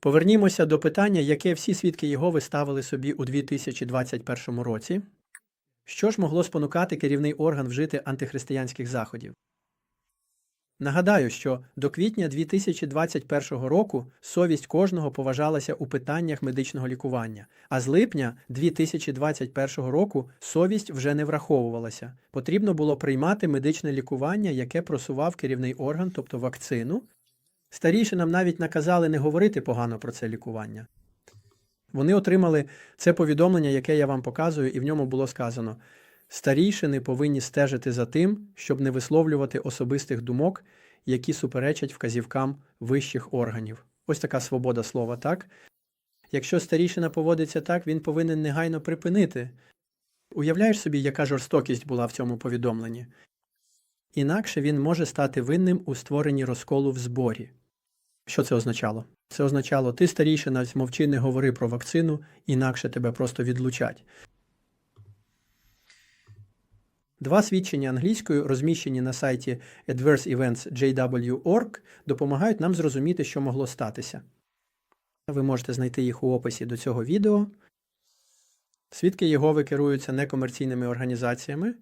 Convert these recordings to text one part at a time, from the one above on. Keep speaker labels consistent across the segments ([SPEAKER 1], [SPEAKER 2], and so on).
[SPEAKER 1] Повернімося до питання, яке всі свідки Єгови ставили собі у 2021 році. Що ж могло спонукати керівний орган вжити антихристиянських заходів? Нагадаю, що до квітня 2021 року совість кожного поважалася у питаннях медичного лікування, а з липня 2021 року совість вже не враховувалася. Потрібно було приймати медичне лікування, яке просував керівний орган, тобто вакцину. Старішинам навіть наказали не говорити погано про це лікування. Вони отримали це повідомлення, яке я вам показую, і в ньому було сказано: старійшини повинні стежити за тим, щоб не висловлювати особистих думок, які суперечать вказівкам вищих органів. Ось така свобода слова, так? Якщо старішина поводиться так, він повинен негайно припинити. Уявляєш собі, яка жорстокість була в цьому повідомленні? Інакше він може стати винним у створенні розколу в зборі. Що це означало? Це означало, ти старішина, мовчи, не говори про вакцину, інакше тебе просто відлучать. Два свідчення англійською, розміщені на сайті Adverse Events JW.org, допомагають нам зрозуміти, що могло статися. Ви можете знайти їх у описі до цього відео. Свідки Єгови керуються некомерційними організаціями.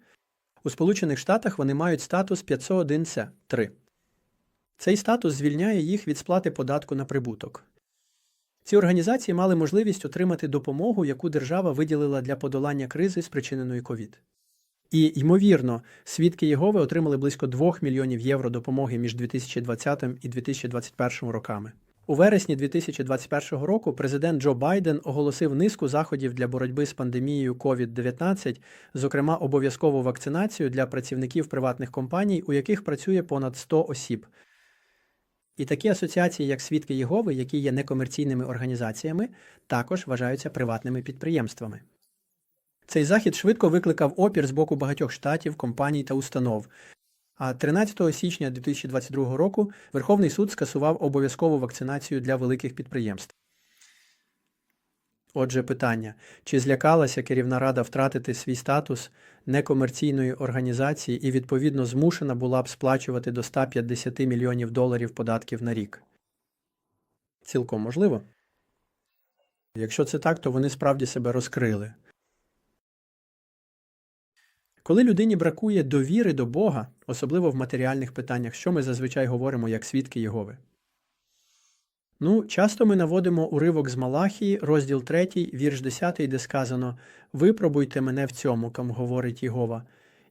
[SPEAKER 1] У Сполучених Штатах вони мають статус 501 3 Цей статус звільняє їх від сплати податку на прибуток. Ці організації мали можливість отримати допомогу, яку держава виділила для подолання кризи, спричиненої ковід. І, ймовірно, свідки Єгови отримали близько 2 мільйонів євро допомоги між 2020 і 2021 роками. У вересні 2021 року президент Джо Байден оголосив низку заходів для боротьби з пандемією COVID-19, зокрема обов'язкову вакцинацію для працівників приватних компаній, у яких працює понад 100 осіб. І такі асоціації, як Свідки Єгови, які є некомерційними організаціями, також вважаються приватними підприємствами. Цей захід швидко викликав опір з боку багатьох штатів, компаній та установ. А 13 січня 2022 року Верховний суд скасував обов'язкову вакцинацію для великих підприємств. Отже, питання: чи злякалася керівна рада втратити свій статус некомерційної організації і, відповідно, змушена була б сплачувати до 150 мільйонів доларів податків на рік? Цілком можливо. Якщо це так, то вони справді себе розкрили. Коли людині бракує довіри до Бога, особливо в матеріальних питаннях, що ми зазвичай говоримо як свідки Єгови? Ну, часто ми наводимо уривок з Малахії, розділ 3, вірш 10, де сказано Випробуйте мене в цьому, кому говорить Єгова,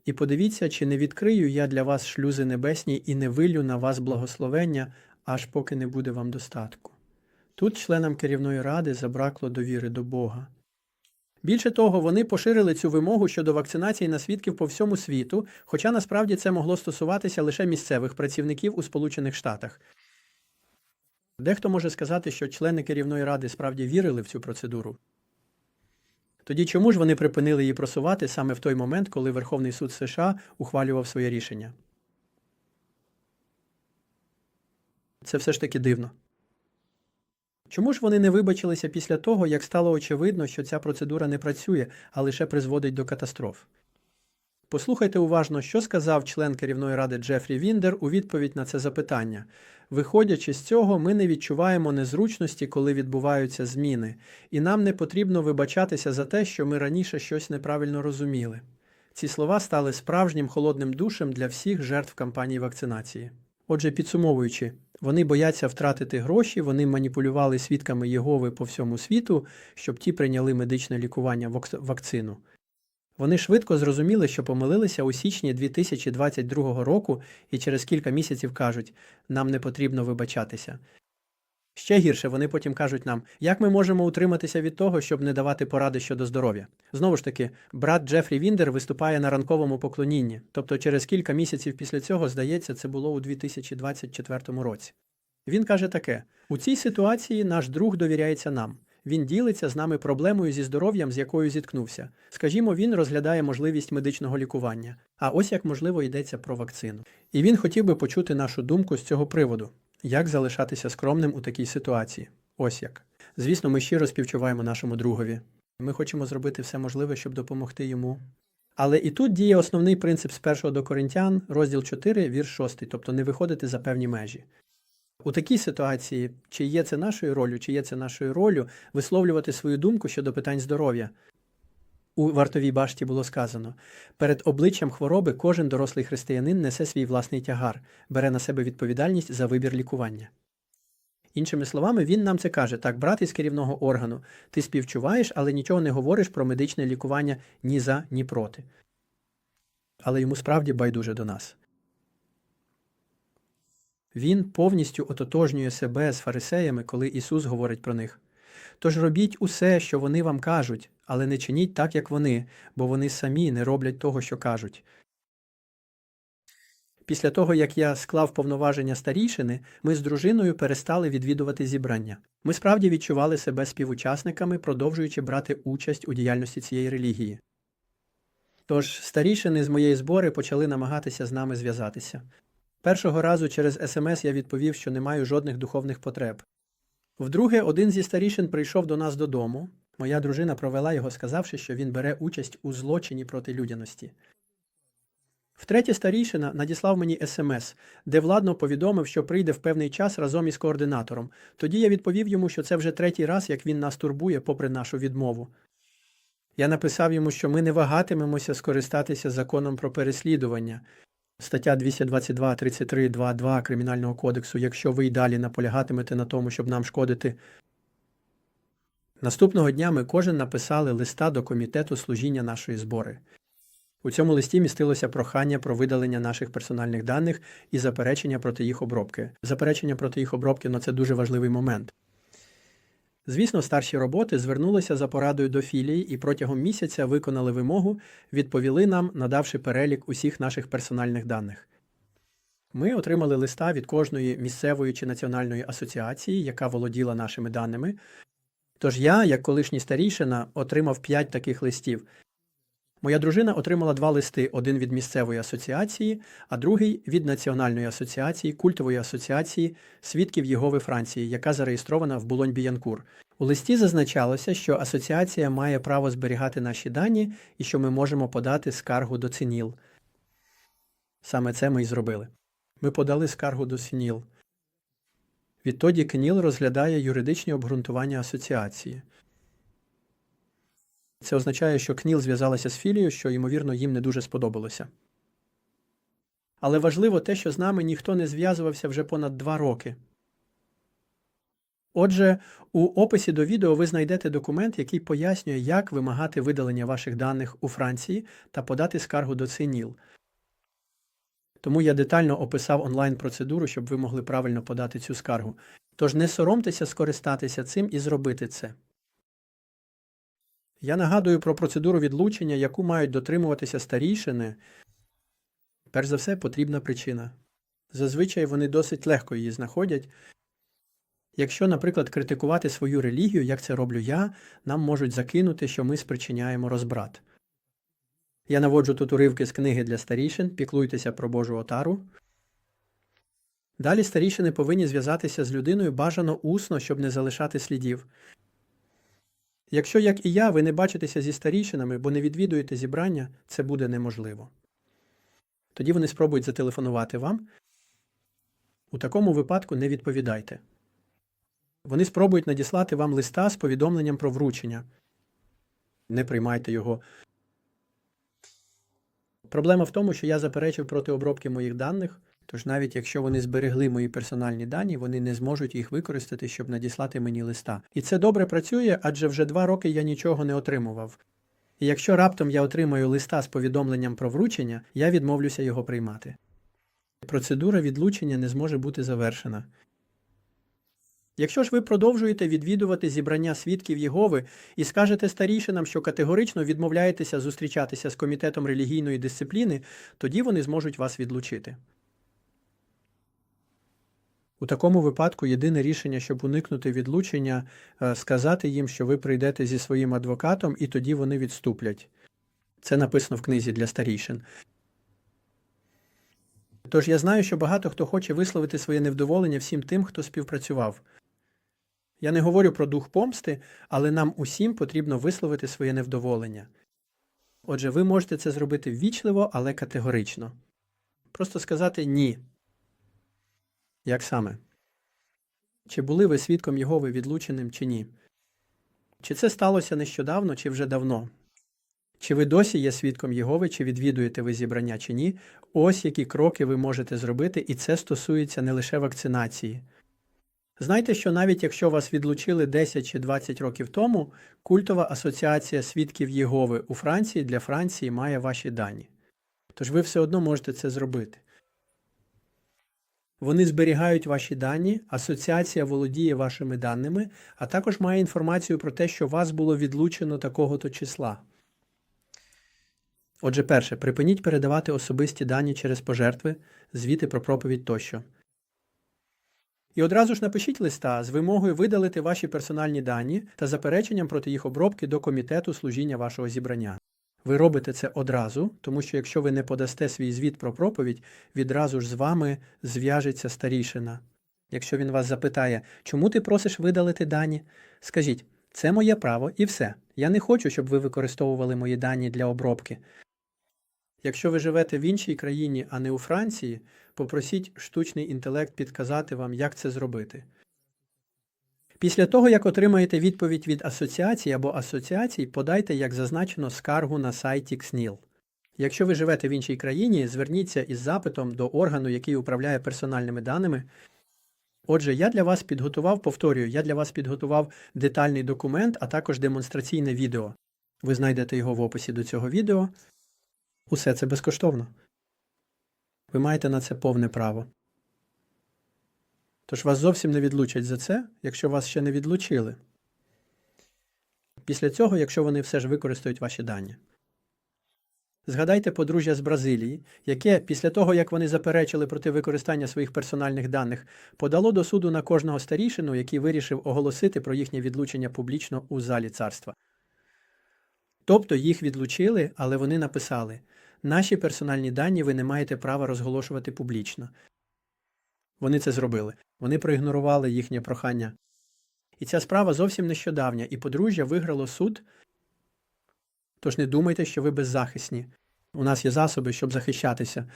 [SPEAKER 1] і подивіться, чи не відкрию я для вас шлюзи небесні і не вилю на вас благословення, аж поки не буде вам достатку. Тут членам керівної ради забракло довіри до Бога. Більше того, вони поширили цю вимогу щодо вакцинації на свідків по всьому світу, хоча насправді це могло стосуватися лише місцевих працівників у Сполучених Штатах. Дехто може сказати, що члени керівної ради справді вірили в цю процедуру. Тоді чому ж вони припинили її просувати саме в той момент, коли Верховний суд США ухвалював своє рішення? Це все ж таки дивно. Чому ж вони не вибачилися після того, як стало очевидно, що ця процедура не працює, а лише призводить до катастроф? Послухайте уважно, що сказав член керівної ради Джефрі Віндер у відповідь на це запитання. Виходячи з цього, ми не відчуваємо незручності, коли відбуваються зміни, і нам не потрібно вибачатися за те, що ми раніше щось неправильно розуміли. Ці слова стали справжнім холодним душем для всіх жертв кампанії вакцинації. Отже, підсумовуючи, вони бояться втратити гроші, вони маніпулювали свідками Єгови по всьому світу, щоб ті прийняли медичне лікування вакцину. Вони швидко зрозуміли, що помилилися у січні 2022 року і через кілька місяців кажуть, нам не потрібно вибачатися. Ще гірше вони потім кажуть нам, як ми можемо утриматися від того, щоб не давати поради щодо здоров'я. Знову ж таки, брат Джефрі Віндер виступає на ранковому поклонінні, тобто через кілька місяців після цього, здається, це було у 2024 році. Він каже таке: у цій ситуації наш друг довіряється нам. Він ділиться з нами проблемою зі здоров'ям, з якою зіткнувся. Скажімо, він розглядає можливість медичного лікування, а ось як можливо йдеться про вакцину. І він хотів би почути нашу думку з цього приводу. Як залишатися скромним у такій ситуації? Ось як. Звісно, ми щиро співчуваємо нашому другові. Ми хочемо зробити все можливе, щоб допомогти йому. Але і тут діє основний принцип з 1 до Коринтян, розділ 4, вірш 6, тобто не виходити за певні межі. У такій ситуації, чи є це нашою ролью, чи є це нашою ролью, висловлювати свою думку щодо питань здоров'я. У вартовій башті було сказано: перед обличчям хвороби кожен дорослий християнин несе свій власний тягар, бере на себе відповідальність за вибір лікування. Іншими словами, він нам це каже: так, брат із керівного органу, ти співчуваєш, але нічого не говориш про медичне лікування ні за, ні проти. Але йому справді байдуже до нас. Він повністю ототожнює себе з фарисеями, коли Ісус говорить про них. Тож робіть усе, що вони вам кажуть, але не чиніть так, як вони, бо вони самі не роблять того, що кажуть. Після того, як я склав повноваження старішини, ми з дружиною перестали відвідувати зібрання. Ми справді відчували себе співучасниками, продовжуючи брати участь у діяльності цієї релігії. Тож старішини з моєї збори почали намагатися з нами зв'язатися. Першого разу через смс я відповів, що не маю жодних духовних потреб. Вдруге, один зі старішин прийшов до нас додому. Моя дружина провела його, сказавши, що він бере участь у злочині проти людяності. Втретє, старішина надіслав мені смс, де владно повідомив, що прийде в певний час разом із координатором. Тоді я відповів йому, що це вже третій раз, як він нас турбує, попри нашу відмову. Я написав йому, що ми не вагатимемося скористатися законом про переслідування. Стаття 222, 33, 2.2 Кримінального кодексу, якщо ви й далі наполягатимете на тому, щоб нам шкодити. Наступного дня ми кожен написали листа до комітету служіння нашої збори. У цьому листі містилося прохання про видалення наших персональних даних і заперечення проти їх обробки. Заперечення проти їх обробки ну, це дуже важливий момент. Звісно, старші роботи звернулися за порадою до філії і протягом місяця виконали вимогу, відповіли нам, надавши перелік усіх наших персональних даних. Ми отримали листа від кожної місцевої чи національної асоціації, яка володіла нашими даними. Тож я, як колишній старішина, отримав п'ять таких листів. Моя дружина отримала два листи: один від місцевої асоціації, а другий від Національної асоціації, культової асоціації свідків Єгови Франції, яка зареєстрована в Булонь-Біянкур. У листі зазначалося, що асоціація має право зберігати наші дані і що ми можемо подати скаргу до ЦИНІЛ. Саме це ми й зробили. Ми подали скаргу до СІНІЛ. Відтоді КНІЛ розглядає юридичні обґрунтування асоціації. Це означає, що КНІЛ зв'язалася з філією, що, ймовірно, їм не дуже сподобалося. Але важливо те, що з нами ніхто не зв'язувався вже понад два роки. Отже, у описі до відео ви знайдете документ, який пояснює, як вимагати видалення ваших даних у Франції та подати скаргу до ЦИНІЛ. Тому я детально описав онлайн-процедуру, щоб ви могли правильно подати цю скаргу. Тож не соромтеся скористатися цим і зробити це. Я нагадую про процедуру відлучення, яку мають дотримуватися старішини. Перш за все, потрібна причина. Зазвичай вони досить легко її знаходять. Якщо, наприклад, критикувати свою релігію, як це роблю я, нам можуть закинути, що ми спричиняємо розбрат. Я наводжу тут уривки з книги для старішин, піклуйтеся про Божу отару. Далі старішини повинні зв'язатися з людиною бажано усно, щоб не залишати слідів. Якщо, як і я, ви не бачитеся зі старішинами, бо не відвідуєте зібрання, це буде неможливо. Тоді вони спробують зателефонувати вам. У такому випадку не відповідайте. Вони спробують надіслати вам листа з повідомленням про вручення. Не приймайте його. Проблема в тому, що я заперечив проти обробки моїх даних, тож навіть якщо вони зберегли мої персональні дані, вони не зможуть їх використати, щоб надіслати мені листа. І це добре працює, адже вже два роки я нічого не отримував. І якщо раптом я отримаю листа з повідомленням про вручення, я відмовлюся його приймати. Процедура відлучення не зможе бути завершена. Якщо ж ви продовжуєте відвідувати зібрання свідків Єгови і скажете старішинам, що категорично відмовляєтеся зустрічатися з комітетом релігійної дисципліни, тоді вони зможуть вас відлучити. У такому випадку єдине рішення, щоб уникнути відлучення, е, сказати їм, що ви прийдете зі своїм адвокатом, і тоді вони відступлять. Це написано в книзі для старішин. Тож я знаю, що багато хто хоче висловити своє невдоволення всім тим, хто співпрацював. Я не говорю про дух помсти, але нам усім потрібно висловити своє невдоволення. Отже, ви можете це зробити ввічливо, але категорично. Просто сказати ні. Як саме? Чи були ви свідком Єгови відлученим чи ні? Чи це сталося нещодавно, чи вже давно? Чи ви досі є свідком Єгови, чи відвідуєте ви зібрання чи ні? Ось які кроки ви можете зробити, і це стосується не лише вакцинації. Знайте, що навіть якщо вас відлучили 10 чи 20 років тому, культова асоціація свідків Єгови у Франції для Франції має ваші дані. Тож ви все одно можете це зробити. Вони зберігають ваші дані, асоціація володіє вашими даними, а також має інформацію про те, що вас було відлучено такого-то числа. Отже, перше, припиніть передавати особисті дані через пожертви, звіти про проповідь тощо. І одразу ж напишіть листа з вимогою видалити ваші персональні дані та запереченням проти їх обробки до комітету служіння вашого зібрання. Ви робите це одразу, тому що якщо ви не подасте свій звіт про проповідь, відразу ж з вами зв'яжеться старішина. Якщо він вас запитає, чому ти просиш видалити дані, скажіть, це моє право і все. Я не хочу, щоб ви використовували мої дані для обробки. Якщо ви живете в іншій країні, а не у Франції, попросіть штучний інтелект підказати вам, як це зробити. Після того, як отримаєте відповідь від асоціації або асоціацій, подайте, як зазначено, скаргу на сайті КСНІЛ. Якщо ви живете в іншій країні, зверніться із запитом до органу, який управляє персональними даними. Отже, я для вас підготував, повторюю, я для вас підготував детальний документ, а також демонстраційне відео. Ви знайдете його в описі до цього відео. Усе це безкоштовно. Ви маєте на це повне право. Тож вас зовсім не відлучать за це, якщо вас ще не відлучили. Після цього, якщо вони все ж використають ваші дані. Згадайте подружжя з Бразилії, яке після того, як вони заперечили проти використання своїх персональних даних, подало до суду на кожного старішину, який вирішив оголосити про їхнє відлучення публічно у залі царства. Тобто їх відлучили, але вони написали: наші персональні дані ви не маєте права розголошувати публічно. Вони це зробили. Вони проігнорували їхнє прохання. І ця справа зовсім нещодавня, і подружжя виграло суд. Тож не думайте, що ви беззахисні. У нас є засоби, щоб захищатися.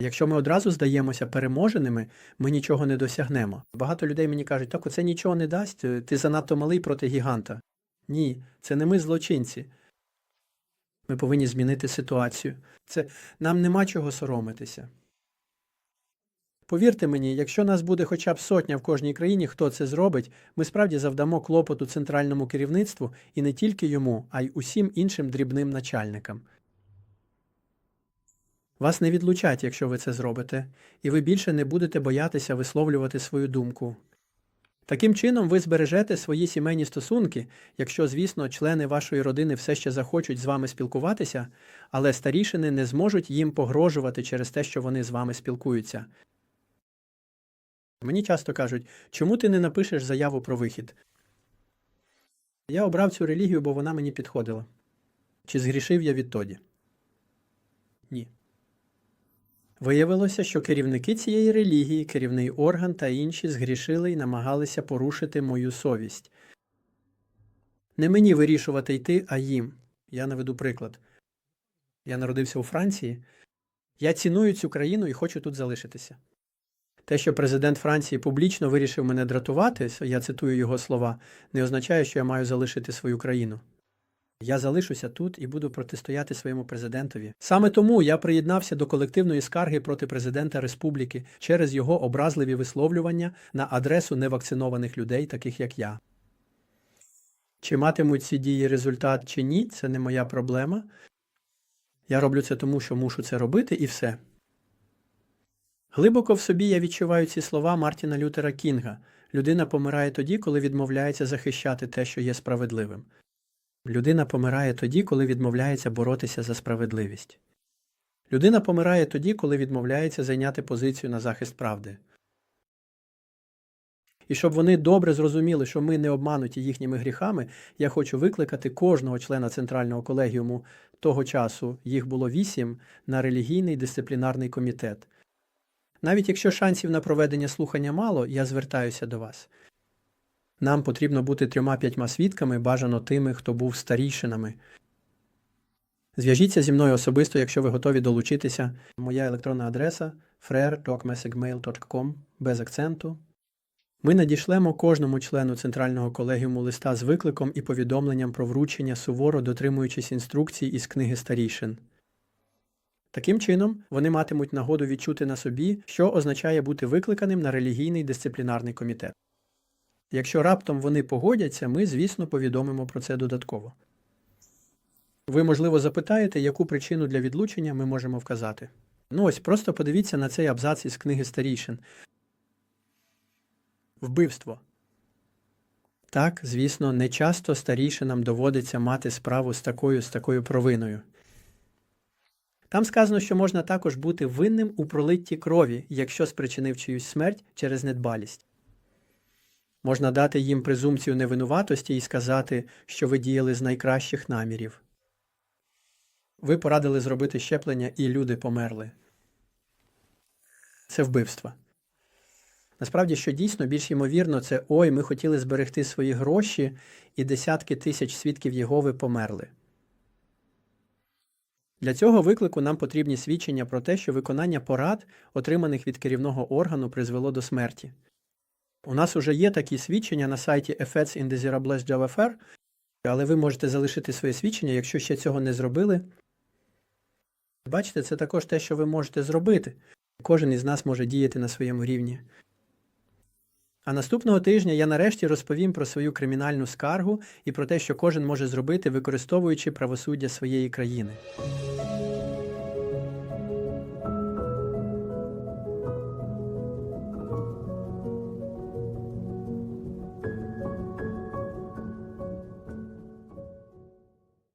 [SPEAKER 1] Якщо ми одразу здаємося переможеними, ми нічого не досягнемо. Багато людей мені кажуть, так оце нічого не дасть, ти занадто малий проти гіганта. Ні, це не ми злочинці. Ми повинні змінити ситуацію. Це нам нема чого соромитися. Повірте мені, якщо нас буде хоча б сотня в кожній країні, хто це зробить, ми справді завдамо клопоту центральному керівництву і не тільки йому, а й усім іншим дрібним начальникам. Вас не відлучать, якщо ви це зробите, і ви більше не будете боятися висловлювати свою думку. Таким чином, ви збережете свої сімейні стосунки, якщо, звісно, члени вашої родини все ще захочуть з вами спілкуватися, але старішини не зможуть їм погрожувати через те, що вони з вами спілкуються. Мені часто кажуть, чому ти не напишеш заяву про вихід? Я обрав цю релігію, бо вона мені підходила. Чи згрішив я відтоді? Ні. Виявилося, що керівники цієї релігії, керівний орган та інші згрішили і намагалися порушити мою совість. Не мені вирішувати йти, а їм. Я наведу приклад. Я народився у Франції. Я ціную цю країну і хочу тут залишитися. Те, що президент Франції публічно вирішив мене дратувати, я цитую його слова, не означає, що я маю залишити свою країну. Я залишуся тут і буду протистояти своєму президентові. Саме тому я приєднався до колективної скарги проти президента республіки через його образливі висловлювання на адресу невакцинованих людей, таких як я. Чи матимуть ці дії результат чи ні, це не моя проблема. Я роблю це тому, що мушу це робити, і все. Глибоко в собі я відчуваю ці слова Мартіна Лютера Кінга людина помирає тоді, коли відмовляється захищати те, що є справедливим. Людина помирає тоді, коли відмовляється боротися за справедливість. Людина помирає тоді, коли відмовляється зайняти позицію на захист правди. І щоб вони добре зрозуміли, що ми не обмануті їхніми гріхами, я хочу викликати кожного члена Центрального колегіуму того часу, їх було вісім, на релігійний дисциплінарний комітет. Навіть якщо шансів на проведення слухання мало, я звертаюся до вас. Нам потрібно бути трьома-п'ятьма свідками, бажано тими, хто був старійшинами. Зв'яжіться зі мною особисто, якщо ви готові долучитися. Моя електронна адреса frere.talkmessagmail.com без акценту. Ми надішлемо кожному члену центрального колегіуму листа з викликом і повідомленням про вручення суворо дотримуючись інструкцій із книги старішин. Таким чином, вони матимуть нагоду відчути на собі, що означає бути викликаним на релігійний дисциплінарний комітет. Якщо раптом вони погодяться, ми, звісно, повідомимо про це додатково. Ви, можливо, запитаєте, яку причину для відлучення ми можемо вказати. Ну ось, просто подивіться на цей абзац із книги старішин. Вбивство. Так, звісно, не часто старішинам доводиться мати справу з такою з такою провиною. Там сказано, що можна також бути винним у пролитті крові, якщо спричинив чиюсь смерть через недбалість. Можна дати їм презумпцію невинуватості і сказати, що ви діяли з найкращих намірів. Ви порадили зробити щеплення, і люди померли. Це вбивство. Насправді, що дійсно більш ймовірно, це ой, ми хотіли зберегти свої гроші, і десятки тисяч свідків Єгови померли. Для цього виклику нам потрібні свідчення про те, що виконання порад, отриманих від керівного органу, призвело до смерті. У нас уже є такі свідчення на сайті Effects Indesirables JavaFair, але ви можете залишити своє свідчення, якщо ще цього не зробили. Бачите, це також те, що ви можете зробити. Кожен із нас може діяти на своєму рівні. А наступного тижня я нарешті розповім про свою кримінальну скаргу і про те, що кожен може зробити, використовуючи правосуддя своєї країни.